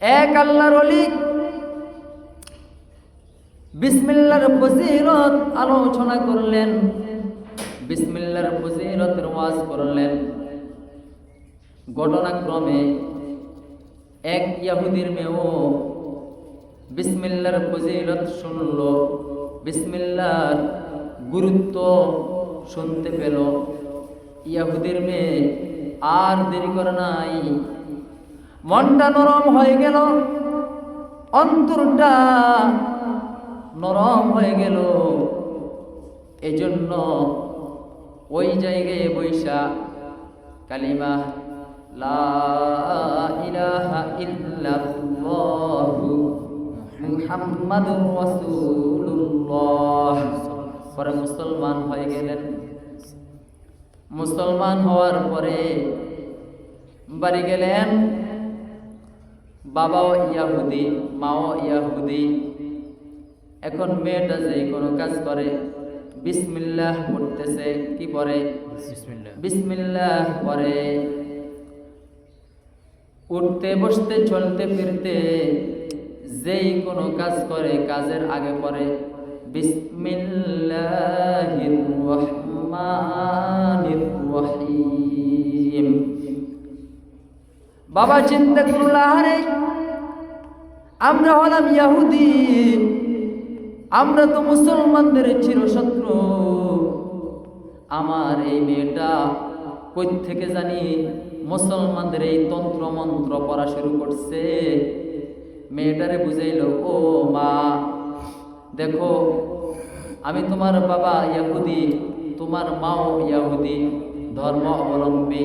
এক আল্লাহর অলি বিসমিল্লার ফজিলত আলোচনা করলেন। বিসমিল্লার ফজিলতের ওয়াজ করলেন। ঘটনাক্রমে এক ইয়াহুদির মেয়েও বিসমিল্লার ফজিলত শুনল। বিসমিল্লার গুরুত্ব শুনতে পেল। ইয়াহুদির মেয়ে আর দেরি করে নাই। মনটা নরম হয়ে গেল, অন্তরটা নরম হয়ে গেল। এজন্য ওই জায়গায় বৈশা কালিমা, লা ইলাহা ইল্লাল্লাহু মুহাম্মাদুর পরে মুসলমান হয়ে গেলেন। মুসলমান হওয়ার পরে বাড়ি গেলেন। বাবাও ইয়াহুদি মাও ইয়াহুদি। এখন মেয়েটা যে কোনো কাজ করে বিসমিল্লাহ পড়তেছে কি পরে বিসমিল্লাহ। পরে উঠতে বসতে চলতে ফিরতে যেই কোনো কাজ করে কাজের আগে পরে বিসমিল্লাহির রহমানির রহিম। বাবা চিন্তা করল আরে আমরা হলাম ইয়াহুদি। আমরা তো মুসলমানদের চিরশত্রু। আমার এই মেয়েটা কই থেকে জানি মুসলমানদের এই তন্ত্র মন্ত্র পড়া শুরু করছে। মেয়েটারে বুঝাইল, ও মা, দেখো, আমি তোমার বাবা ইয়াহুদি, তোমার মাও ইয়াহুদি, ধর্ম অবলম্বী।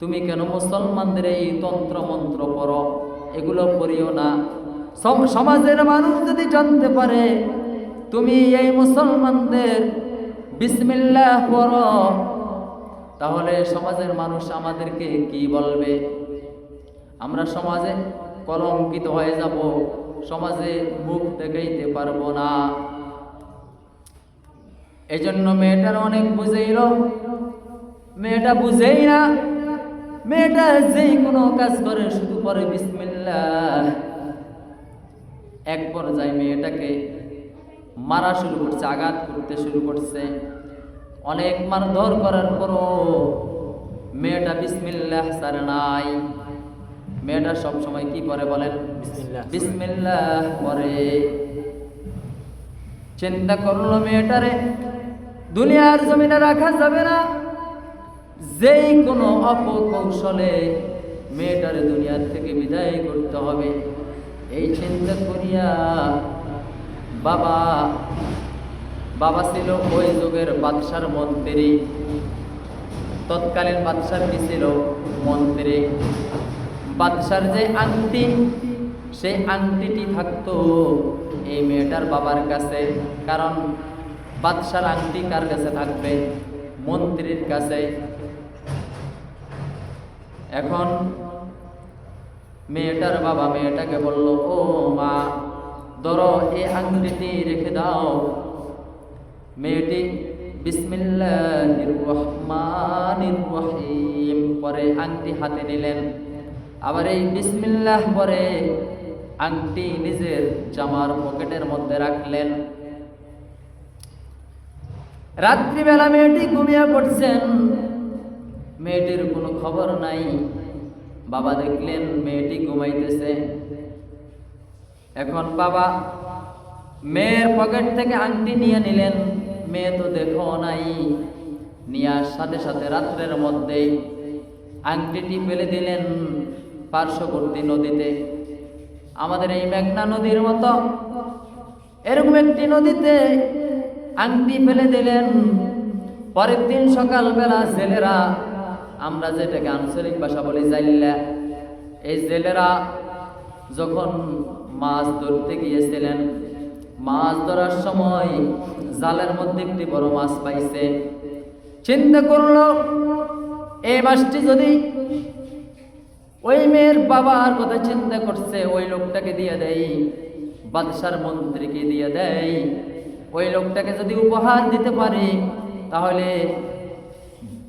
তুমি কেন মুসলমানদের এই তন্ত্র মন্ত্র পড়ো? এগুলো পড়িও না। সম- সমাজের মানুষ যদি জানতে পারে, তুমি এই মুসলমানদের বিসমিল্লাহ পড়ো, তাহলে সমাজের মানুষ আমাদেরকে কি বলবে? আমরা সমাজে কলঙ্কিত হয়ে যাব, সমাজে মুখ দেখাইতে পারব না। এজন্য মেয়েটার অনেক বুঝেইল। মেয়েটা বুঝেই না মেয়েটা যেই কোনো কাজ করে শুধু পরে বিসমিল্লাহ। এক পর্যায়ে মেয়েটাকে মারা শুরু করছে আঘাত করতে শুরু করছে। অনেক মারধর করার পরও মেয়েটা বিসমিল্লাহ সারে নাই। মেয়েটা সব সময় কি করে বলেন? বিসমিল্লাহ বিসমিল্লাহ করে। চিন্তা করল মেয়েটারে দুনিয়ার জমিনে রাখা যাবে না। যেই কোনো অপকৌশলে মেয়েটারে দুনিয়ার থেকে বিদায় করতে হবে। এই চিন্তা করিয়া বাবা বাবা ছিল ওই যুগের বাদশার মন্ত্রী। তৎকালীন বাদশার কি ছিল? মন্ত্রী। বাদশার যে আংটি, সেই আংটিটি থাকতো এই মেয়েটার বাবার কাছে। কারণ বাদশার আংটি কার কাছে থাকবে? মন্ত্রীর কাছে। এখন মেয়েটার বাবা মেয়েটাকে বলল, ও মা, ধরো এই আংটিটি রেখে দাও। মেয়েটি রহিম। পরে আংটি হাতে নিলেন। আবার এই বিসমিল্লাহ পরে আংটি নিজের জামার পকেটের মধ্যে রাখলেন। রাত্রিবেলা মেয়েটি ঘুমিয়ে পড়ছেন। মেয়েটির কোনো খবর নাই। বাবা দেখলেন মেয়েটি ঘুমাইতেছে। এখন বাবা মেয়ের পকেট থেকে আংটি নিয়ে নিলেন। মেয়ে তো দেখো নাই। নেওয়ার সাথে সাথে রাত্রের মধ্যেই আংটিটি ফেলে দিলেন পার্শ্ববর্তী নদীতে। আমাদের এই মেঘনা নদীর মতো এরকম একটি নদীতে আংটি ফেলে দিলেন। পরের দিন সকালবেলা জেলেরা আমরা যেটাকে আঞ্চলিক ভাষা বলি জাইল্লা এই জেলেরা যখন মাছ ধরতে গিয়েছিলেন, মাছ ধরার সময় জালের মধ্যে একটি বড় মাছ পাইছে। চিন্তা করল, এই মাছটি যদি ওই মেয়ের বাবার কথা চিন্তা করছে, ওই লোকটাকে দিয়ে দেয় বাদশার মন্ত্রীকে দিয়ে দেয় ওই লোকটাকে যদি উপহার দিতে পারি, তাহলে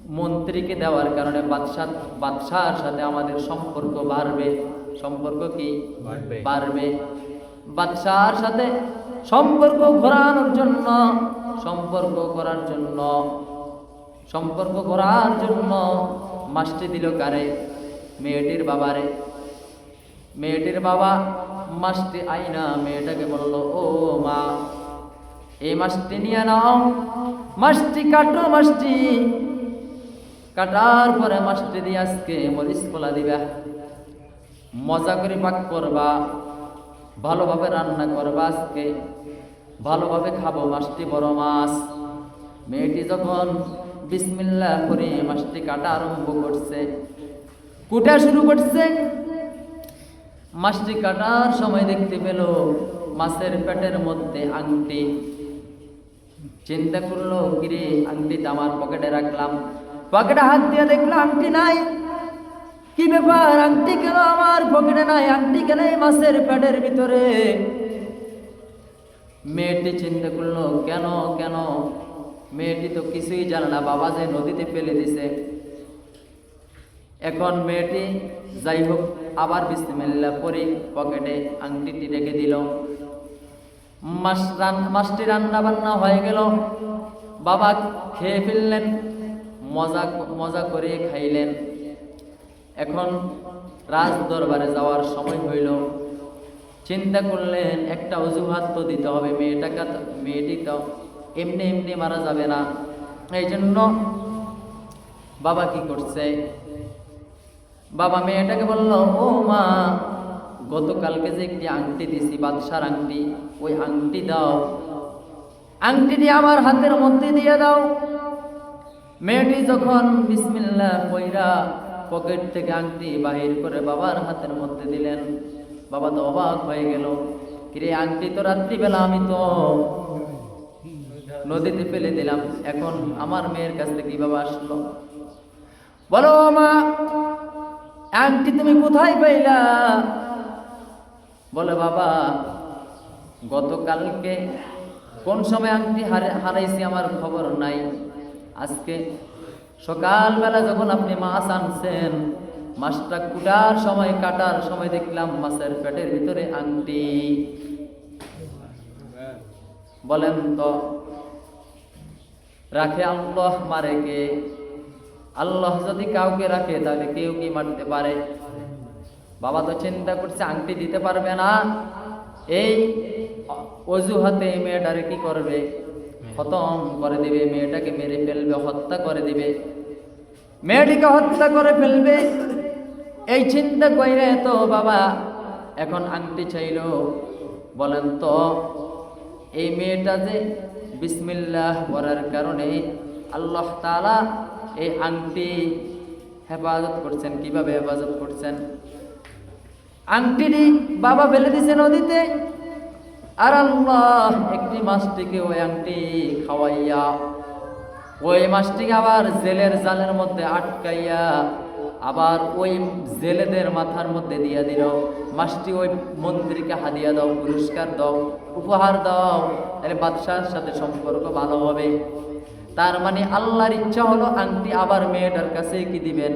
মন্ত্রীকে দেওয়ার কারণে বাদশাহ বাদশার সাথে আমাদের সম্পর্ক বাড়বে। সম্পর্ক কি? বাড়বে। বাড়বে। বাদশার সাথে সম্পর্ক ঘোরানোর জন্য সম্পর্ক করার জন্য সম্পর্ক করার জন্য মাসটি দিল কারে? মেয়েটির বাবারে। মেয়েটির বাবা মাসটি আইনা মেয়েটাকে বলল ও মা এই মাসটি নিয়ে নাও। মাসটি কাটো মাসটি কাটার পরে মাসটি দিয়ে আজকে মরিচ কলা দিবা। মজা করে পাক করবা, ভালোভাবে রান্না করবা আজকে, ভালোভাবে খাব মাছটি বড় মাছ। মেয়েটি যখন বিসমিল্লাহ করে মাছটি কাটা আরম্ভ করছে, কুটা শুরু করছে মাছটি কাটার সময় দেখতে পেল মাছের পেটের মধ্যে আংটি। চিন্তা করল গিরে আংটিটা আমার পকেটে রাখলাম। পকেটে হাত দিয়ে দেখল, আংটি নাই। কি ব্যাপার? আংটি কেন আমার পকেটে নাই? আংটি কেন এই মাছের পেটের ভিতরে? মেয়েটি চিন্তা করল, কেন কেন? মেয়েটি তো কিছুই জানে না, বাবা যে নদীতে ফেলে দিছে। এখন মেয়েটি যাই হোক, আবার বিসমিল্লাহ পরে পকেটে আংটিটি রেখে দিল। মাস রান মাছটি রান্না বান্না হয়ে গেল। বাবা খেয়ে ফেললেন। মজা মজা করে খাইলেন। এখন রাজ দরবারে যাওয়ার সময় হইল। চিন্তা করলেন, একটা অজুহাত তো দিতে হবে, মেয়েটাকে মেয়েটি তো এমনি এমনি মারা যাবে না। এই জন্য বাবা কি করছে? বাবা মেয়েটাকে বলল, ও মা, গতকালকে যে একটি আংটি দিছি, বাদশার আংটি, ওই আংটি দাও। আংটি আংটিটি আমার হাতের মধ্যে দিয়ে দাও। মেয়েটি যখন বিসমিল্লাহ কইরা পকেট থেকে আংটি বাহির করে বাবার হাতের মধ্যে দিলেন, বাবা তো অবাক হয়ে গেল, কিরে আংটি, তো রাত্রিবেলা আমি তো নদীতে ফেলে দিলাম, এখন আমার মেয়ের কাছ থেকে বাবা আসলো? বলো মা, আংটি তুমি কোথায় পাইলা? বলে বাবা, গতকালকে কোন সময় আংটি হারে, হারাইছি আমার খবর নাই। আজকে সকালবেলা যখন আপনি মাছ আনছেন, মাছটা কুটার সময়, কাটার সময় দেখলাম মাছের পেটের ভিতরে আংটি। বলেন তো, রাখে আল্লাহ মারে কে? আল্লাহ যদি কাউকে রাখে, তাহলে কেউ কি মারতে পারে? বাবা তো চিন্তা করছে, আংটি দিতে পারবে না। এই অজুহাতে মেয়েটারে কি করবে? খতম করে দিবে, মেয়েটাকে মেরে ফেলবে, হত্যা করে দিবে। মেয়েটিকে হত্যা করে ফেলবে। এই চিন্তা কইরে তো বাবা এখন আংটি চাইল বলেন তো, এই মেয়েটা যে বিসমিল্লাহ করার কারণে আল্লাহ তাআলা এই আংটি হেফাজত করছেন। কীভাবে হেফাজত করছেন? আংটিটি বাবা ফেলে দিছে নদীতে। আর আল্লাহ একটি মাছটিকে ওই আংটি খাওয়াইয়া, ওই মাছটিকে আবার জেলের জালের মধ্যে আটকাইয়া আবার ওই জেলেদের মাথার মধ্যে দিয়া দিল। মাছটি ওই মন্দিরকে হাদিয়া দাও, পুরস্কার দাও, উপহার দাও, তাহলে বাদশার সাথে সম্পর্ক ভালো হবে। তার মানে আল্লাহর ইচ্ছা হলো আংটি আবার মেয়েটার কাছে কি দিবেন?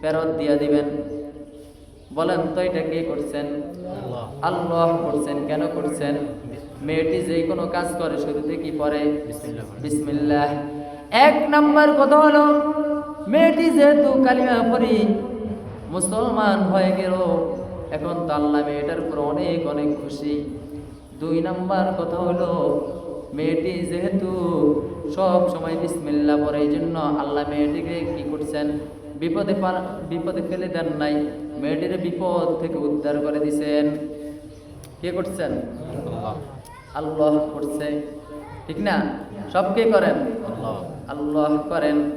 ফেরত দিয়া দিবেন। বলেন তো এটা কে করছেন? আল্লাহ। আল্লাহ করছেন কেন করছেন? মেয়েটি যে কোনো কাজ করে শুরুতে কি পরে। বিসমিল্লাহ। বিসমিল্লাহ। এক নাম্বার কথা হলো মেয়েটি যেহেতু কালিমা পড়ি মুসলমান হয়ে গেল এখন তো আল্লাহ মেয়েটার উপর অনেক অনেক খুশি। দুই নাম্বার কথা হলো মেয়েটি যেহেতু সব সময় বিসমিল্লাহ পড়ে এই জন্য আল্লাহ মেয়েটিকে কি করছেন? বিপদে বিপদে ফেলে দেন নাই। মেয়েটির বিপদ থেকে উদ্ধার করে দিছেন। কে করছেন? আল্লাহ। করছে। ঠিক না? সব কে করেন? আল্লাহ। আল্লাহ করেন।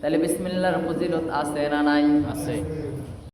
তাহলে বিসমিল্লার ফজিলত আছে না নাই? আছে।